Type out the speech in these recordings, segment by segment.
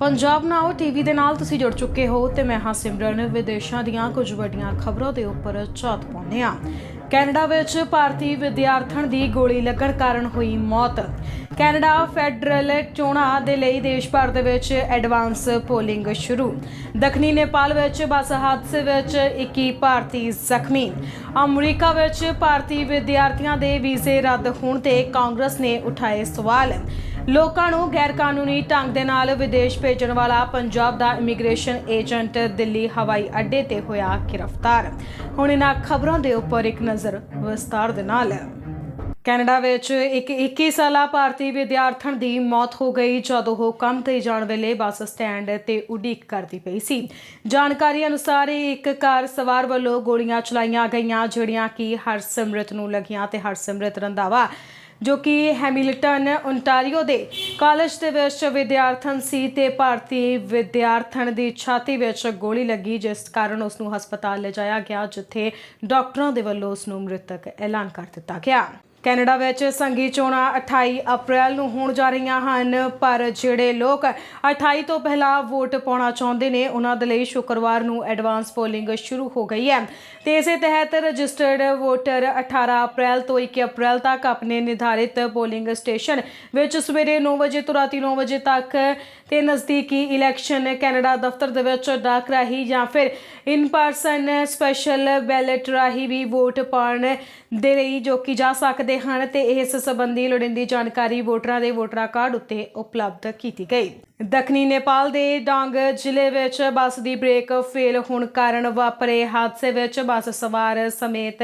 ਪੰਜਾਬ ਨਾਓ TV ਦੇ ਨਾਲ ਤੁਸੀਂ ਜੁੜ ਚੁੱਕੇ ਹੋ ਤੇ ਮੈਂ ਹਾਂ ਸਿਮਰਨ। ਵਿਦੇਸ਼ਾਂ ਦੀਆਂ ਕੁਝ ਵੱਡੀਆਂ ਖਬਰਾਂ ਦੇ ਉੱਪਰ ਝਾਤ ਪਾਉਂਦੇ ਹਾਂ। ਕੈਨੇਡਾ ਵਿੱਚ ਭਾਰਤੀ ਵਿਦਿਆਰਥਣ ਦੀ ਗੋਲੀ ਲੱਗਣ ਕਾਰਨ ਹੋਈ ਮੌਤ। ਕੈਨੇਡਾ ਫੈਡਰਲ ਚੋਣਾਂ ਦੇ ਲਈ ਦੇਸ਼ ਭਰ ਦੇ ਵਿੱਚ ਐਡਵਾਂਸ ਪੋਲਿੰਗ ਸ਼ੁਰੂ। ਦੱਖਣੀ ਨੇਪਾਲ ਵਿੱਚ ਬੱਸ ਹਾਦਸੇ ਵਿੱਚ 21 ਭਾਰਤੀ ਜ਼ਖਮੀ। ਅਮਰੀਕਾ ਵਿੱਚ ਭਾਰਤੀ ਵਿਦਿਆਰਥੀਆਂ ਦੇ ਵੀਜ਼ੇ ਰੱਦ ਹੋਣ ਤੇ ਕਾਂਗਰਸ ਨੇ ਉਠਾਏ ਸਵਾਲ। ਲੋਕਾਂ ਨੂੰ ਗੈਰ ਕਾਨੂੰਨੀ ਢੰਗ ਦੇ ਨਾਲ ਵਿਦੇਸ਼ ਭੇਜਣ ਵਾਲਾ ਪੰਜਾਬ ਦਾ ਇਮੀਗ੍ਰੇਸ਼ਨ ਏਜੰਟ ਦਿੱਲੀ ਹਵਾਈ ਅੱਡੇ ਤੇ ਹੋਇਆ ਗ੍ਰਿਫਤਾਰ। ਹੁਣ ਇਹਨਾਂ ਖਬਰਾਂ ਦੇ ਉੱਪਰ ਇੱਕ ਨਜ਼ਰ ਵਿਸਤਾਰ ਦੇ ਨਾਲ। ਕੈਨੇਡਾ ਵਿੱਚ ਇੱਕ 21 ਸਾਲਾ ਭਾਰਤੀ ਵਿਦਿਆਰਥਣ ਦੀ ਮੌਤ ਹੋ ਗਈ ਜਦੋਂ ਉਹ ਕੰਮ ਤੇ ਜਾਣ ਵੇਲੇ ਬੱਸ ਸਟੈਂਡ ਤੇ ਉਡੀਕ ਕਰਦੀ ਪਈ ਸੀ। ਜਾਣਕਾਰੀ ਅਨੁਸਾਰ ਇੱਕ ਕਾਰ ਸਵਾਰ ਵੱਲੋਂ ਗੋਲੀਆਂ ਚਲਾਈਆਂ ਗਈਆਂ, ਜਿਹੜੀਆਂ ਕਿ ਹਰਸਿਮਰਤ ਨੂੰ ਲੱਗੀਆਂ ਤੇ ਹਰਸਿਮਰਤ ਰੰਧਾਵਾ ਜੋ ਕਿ ਹੈਮਿਲਟਨ ਓਨਟਾਰੀਓ ਦੇ ਕਾਲਜ ਦੇ ਵਿੱਚ ਵਿਦਿਆਰਥਣ ਸੀ ਤੇ ਭਾਰਤੀ ਵਿਦਿਆਰਥਣ ਦੀ ਛਾਤੀ ਵਿੱਚ ਗੋਲੀ ਲੱਗੀ, ਜਿਸ ਕਾਰਨ ਉਸ ਨੂੰ ਹਸਪਤਾਲ ਲਿਜਾਇਆ ਗਿਆ, ਜਿੱਥੇ ਡਾਕਟਰਾਂ ਦੇ ਵੱਲੋਂ ਉਸ ਨੂੰ ਮ੍ਰਿਤਕ ਐਲਾਨ ਕਰ ਦਿੱਤਾ ਗਿਆ। ਕੈਨੇਡਾ ਵਿੱਚ ਸੰਘੀ ਚੋਣਾਂ 28 ਅਪ੍ਰੈਲ ਨੂੰ ਹੋਣ ਜਾ ਰਹੀਆਂ ਹਨ, ਪਰ ਜਿਹੜੇ ਲੋਕ 28 ਤੋਂ ਪਹਿਲਾਂ ਵੋਟ ਪਾਉਣਾ ਚਾਹੁੰਦੇ ਨੇ, ਉਹਨਾਂ ਦੇ ਲਈ ਸ਼ੁੱਕਰਵਾਰ ਨੂੰ ਐਡਵਾਂਸ ਪੋਲਿੰਗ ਸ਼ੁਰੂ ਹੋ ਗਈ ਹੈ। ਤੇ ਇਸੇ ਤਹਿਤ ਰਜਿਸਟਰਡ ਵੋਟਰ 18 ਅਪ੍ਰੈਲ ਤੋਂ 21 ਅਪ੍ਰੈਲ ਤੱਕ ਆਪਣੇ ਨਿਰਧਾਰਿਤ ਪੋਲਿੰਗ ਸਟੇਸ਼ਨ ਵਿੱਚ ਸਵੇਰੇ 9 ਵਜੇ ਤੋਂ ਰਾਤੀ 9 ਵਜੇ ਤੱਕ ਤੇ ਨਜ਼ਦੀਕੀ ਇਲੈਕਸ਼ਨ ਕੈਨੇਡਾ ਦਫ਼ਤਰ ਦੇ ਵਿੱਚ ਡਾਕ ਰਾਹੀਂ ਜਾਂ ਫਿਰ ਇਨ ਪਰਸਨ ਸਪੈਸ਼ਲ ਬੈਲਟ ਰਾਹੀਂ ਵੀ ਵੋਟ ਪਾਉਣ ਦੇ ਲਈ ਜੋ ਕਿ ਜਾ ਸਕਦੇ ਹਨ ਤੇ ਇਸ ਸੰਬੰਧੀ ਲੋੜੀਂਦੀ ਜਾਣਕਾਰੀ ਵੋਟਰਾਂ ਦੇ ਵੋਟਰਾਂ ਕਾਰਡ ਉੱਤੇ ਉਪਲਬਧ ਕੀਤੀ ਗਈ। ਦੱਖਣੀ ਨੇਪਾਲ ਦੇ ਡਾਂਗ ਜ਼ਿਲ੍ਹੇ ਵਿੱਚ ਬੱਸ ਦੀ ਬ੍ਰੇਕ ਫੇਲ ਹੋਣ ਕਾਰਨ ਵਾਪਰੇ ਹਾਦਸੇ ਵਿੱਚ ਬੱਸ ਸਵਾਰ ਸਮੇਤ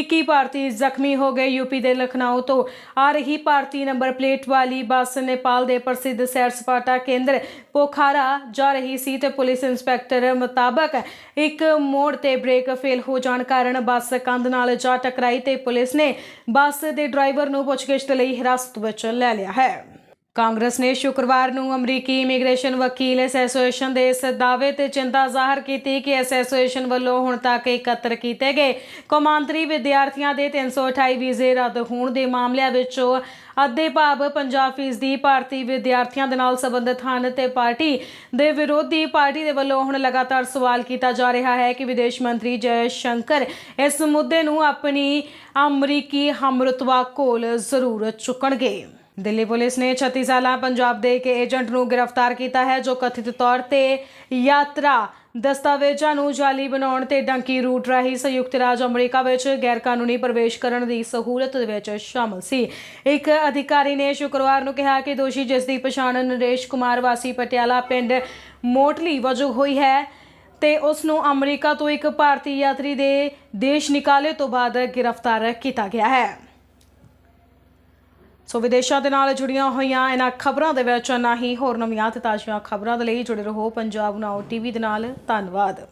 21 ਭਾਰਤੀ ਜ਼ਖਮੀ ਹੋ ਗਏ। ਯੂਪੀ ਦੇ ਲਖਨਊ ਤੋਂ ਆ ਰਹੀ ਭਾਰਤੀ ਨੰਬਰ ਪਲੇਟ ਵਾਲੀ ਬੱਸ ਨੇਪਾਲ ਦੇ ਪ੍ਰਸਿੱਧ ਸੈਰ ਸਪਾਟਾ ਕੇਂਦਰ ਪੋਖਾਰਾ ਜਾ ਰਹੀ ਸੀ ਤੇ ਪੁਲਿਸ ਇੰਸਪੈਕਟਰ ਮੁਤਾਬਕ ਇੱਕ ਮੋੜ ਤੇ ਬ੍ਰੇਕ ਫੇਲ ਹੋ ਜਾਣ ਕਾਰਨ ਬੱਸ ਕੰਧ ਨਾਲ ਜਾ ਟਕਰਾਈ ਤੇ ਪੁਲਿਸ ਨੇ ਬੱਸ ਦੇ ਡਰਾਈਵਰ ਨੂੰ ਪੁੱਛਗਿੱਛ ਲਈ ਹਿਰਾਸਤ ਵਿੱਚ ਲੈ ਲਿਆ ਹੈ। ਕਾਂਗਰਸ ਨੇ ਸ਼ੁੱਕਰਵਾਰ ਨੂੰ ਅਮਰੀਕੀ ਇਮੀਗ੍ਰੇਸ਼ਨ ਵਕੀਲ ਐਸੋਸੀਏਸ਼ਨ ਦੇ ਇਸ ਦਾਅਵੇ ਤੇ ਚਿੰਤਾ ਜ਼ਾਹਰ ਕੀਤੀ ਕਿ ਐਸੋਸੀਏਸ਼ਨ ਵੱਲੋਂ ਹੁਣ ਤੱਕ ਇਕੱਤਰ ਕੀਤੇ ਗਏ ਕੌਮਾਂਤਰੀ ਵਿਦਿਆਰਥੀਆਂ ਦੇ 328 ਵੀਜ਼ੇ ਰੱਦ ਹੋਣ ਦੇ ਮਾਮਲਿਆਂ ਵਿੱਚੋਂ ਅੱਧੇ ਭਾਵ 50% ਭਾਰਤੀ ਵਿਦਿਆਰਥੀਆਂ ਦੇ ਨਾਲ ਸੰਬੰਧਿਤ ਹਨ ਤੇ ਪਾਰਟੀ ਦੇ ਵਿਰੋਧੀ ਪਾਰਟੀ ਦੇ ਵੱਲੋਂ ਹੁਣ ਲਗਾਤਾਰ ਸਵਾਲ ਕੀਤਾ ਜਾ ਰਿਹਾ ਹੈ ਕਿ ਵਿਦੇਸ਼ ਮੰਤਰੀ ਜੈ ਸ਼ੰਕਰ ਇਸ ਮੁੱਦੇ ਨੂੰ ਆਪਣੀ ਅਮਰੀਕੀ ਹਮਰਤਵਾ ਕੋਲ ਜ਼ਰੂਰ ਚੁੱਕਣਗੇ। ਦਿੱਲੀ ਪੁਲਿਸ ਨੇ 36 ਸਾਲਾ ਪੰਜਾਬ ਦੇ ਇੱਕ ਏਜੰਟ ਨੂੰ ਗ੍ਰਿਫਤਾਰ ਕੀਤਾ ਹੈ, ਜੋ ਕਥਿਤ ਤੌਰ ਤੇ ਯਾਤਰਾ ਦਸਤਾਵੇਜ਼ਾਂ ਨੂੰ ਜਾਲੀ ਬਣਾਉਣ ਤੇ ਡੰਕੀ ਰੂਟ ਰਾਹੀਂ ਸੰਯੁਕਤ ਰਾਜ ਅਮਰੀਕਾ ਵਿੱਚ ਗੈਰਕਾਨੂੰਨੀ ਪ੍ਰਵੇਸ਼ ਕਰਨ ਦੀ ਸਹੂਲਤ ਵਿੱਚ ਸ਼ਾਮਲ ਸੀ। ਇੱਕ ਅਧਿਕਾਰੀ ਨੇ ਸ਼ੁੱਕਰਵਾਰ ਨੂੰ ਕਿਹਾ ਕਿ ਦੋਸ਼ੀ ਜਿਸ ਦੀ ਪਛਾਣ ਨਰੇਸ਼ ਕੁਮਾਰ ਵਾਸੀ ਪਟਿਆਲਾ ਪਿੰਡ ਮੋਟਲੀ ਵਜੋਂ ਹੋਈ ਹੈ ਤੇ ਉਸ ਨੂੰ ਅਮਰੀਕਾ ਤੋਂ ਇੱਕ ਭਾਰਤੀ ਯਾਤਰੀ ਦੇ ਦੇਸ਼ ਨਿਕਾਲੇ ਤੋਂ ਬਾਅਦ ਗ੍ਰਿਫਤਾਰ ਕੀਤਾ ਗਿਆ ਹੈ। ਸੋ ਵਿਦੇਸ਼ਾਂ ਦੇ ਨਾਲ ਜੁੜੀਆਂ ਹੋਈਆਂ ਇਹਨਾਂ ਖਬਰਾਂ ਦੇ ਵਿੱਚ ਨਾ ਹੀ ਹੋਰ ਨਵੀਆਂ ਤੇ ਤਾਜ਼ੀਆਂ ਖਬਰਾਂ ਦੇ ਲਈ ਜੁੜੇ ਰਹੋ ਪੰਜਾਬ ਨਾਓ ਟੀਵੀ ਦੇ ਨਾਲ। ਧੰਨਵਾਦ।